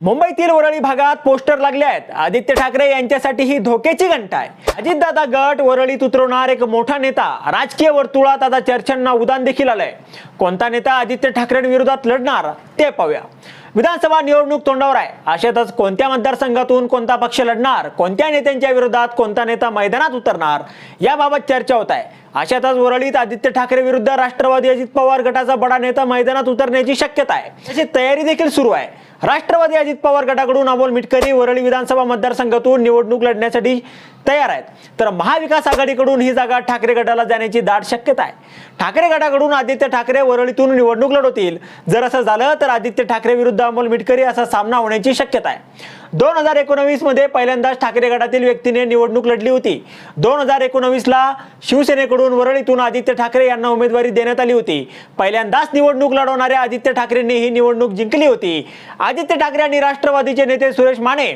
मुंबईतील वरळी भागात पोस्टर लागले आहेत. आदित्य ठाकरे यांच्यासाठी ही धोक्याची घंटा आहे अजितदादा गट वरळीत उतरवणार एक मोठा नेता. राजकीय वर्तुळात आता चर्चांना उदान देखील आलंय. कोणता नेता आदित्य ठाकरेंविरोधात लढणार ते पाहूया. विधानसभा निवडणूक तोंडावर आहे. अशातच कोणत्या मतदारसंघातून कोणता पक्ष लढणार कोणत्या नेत्यांच्या विरोधात कोणता नेता मैदानात उतरणार याबाबत चर्चा होत आहे. अशातच वरळीत आदित्य ठाकरे विरुद्ध राष्ट्रवादी अजित पवार गटाचा बडा नेता मैदानात उतरण्याची शक्यता आहे. त्याची तयारी देखील सुरू आहे. राष्ट्रवादी अजित पवार गटाकडून अमोल मिटकरी वरळी विधानसभा मतदारसंघातून निवडणूक लढण्यासाठी तयार आहेत. तर महाविकास आघाडीकडून ही जागा ठाकरे गटाला जाण्याची दाट शक्यता आहे. ठाकरे गटाकडून आदित्य ठाकरे वरळीतून निवडणूक लढवतील. जर असं झालं तर आदित्य ठाकरे विरुद्ध अमोल मिटकरी असा सामना होण्याची शक्यता आहे. दोन हजार एकोणवीसमध्ये पहिल्यांदाच ठाकरे गटातील व्यक्तीने निवडणूक लढली होती. दोन हजार एकोणवीस ला शिवसेनेकडून वरळीतून आदित्य ठाकरे यांना उमेदवारी देण्यात आली होती. पहिल्यांदाच निवडणूक लढवणाऱ्या आदित्य ठाकरेंनी ही निवडणूक जिंकली होती. आदित्य ठाकरे आणि राष्ट्रवादीचे नेते सुरेश माने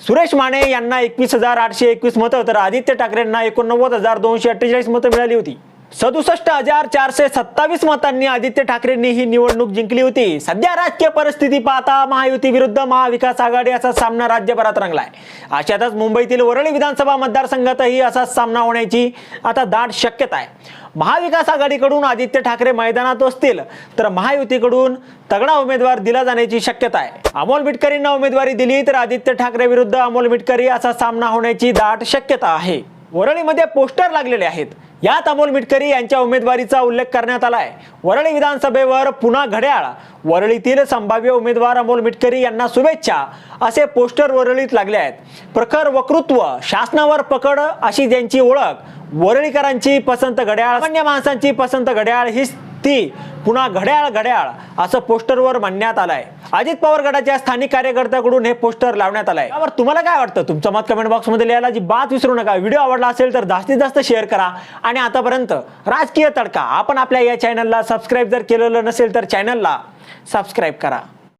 सुरेश माने यांना एकवीस हजार आठशे एकवीस मतं तर आदित्य ठाकरेंना एकोणनव्वद हजार दोनशे अठ्ठेचाळीस मतं मिळाली होती. सदुसष्ट हजार चारशे सत्तावीस मतांनी आदित्य ठाकरेंनी ही निवडणूक जिंकली होती. सध्या राजकीय परिस्थिती पाहता महायुती विरुद्ध महाविकास आघाडी असा सामना राज्यभरात रंगलाय. अशातच मुंबईतील वरळी विधानसभा मतदारसंघातही असाच सामना होण्याची आता दाट शक्यता आहे महाविकास आघाडीकडून आदित्य ठाकरे मैदानात असतील तर महायुतीकडून तगडा उमेदवार दिला जाण्याची शक्यता आहे अमोल मिटकरींना उमेदवारी दिली तर आदित्य ठाकरे विरुद्ध अमोल मिटकरी असा सामना होण्याची दाट शक्यता आहे. वरळीमध्ये पोस्टर लागलेले आहेत. यात अमोल मिटकरी यांच्या उमेदवारीचा उल्लेख करण्यात आलाय. वरळी विधानसभेवर पुन्हा घड्याळ. वरळीतील संभाव्य उमेदवार अमोल मिटकरी यांना शुभेच्छा असे पोस्टर वरळीत लागले आहेत. प्रखर वक्तृत्व शासनावर पकड अशी ज्यांची ओळख. वरळीकरांची पसंत घड्याळ अन्य माणसांची पसंत घड्याळ ही ती पुन्हा घड्याळ घड्याळ असं पोस्टरवर म्हणण्यात आलंय. अजित पवार गटाच्या स्थानिक कार्यकर्त्याकडून हे पोस्टर लावण्यात आलंय. यावर तुम्हाला काय वाटतं? तुमचं मत कमेंट बॉक्समध्ये लिहायला जी बात विसरू नका. व्हिडिओ आवडला असेल तर जास्तीत जास्त शेअर करा. आणि आतापर्यंत राजकीय तडका. आपण आपल्या या चॅनलला सबस्क्राईब जर केलेलं नसेल तर चॅनलला सबस्क्राईब करा.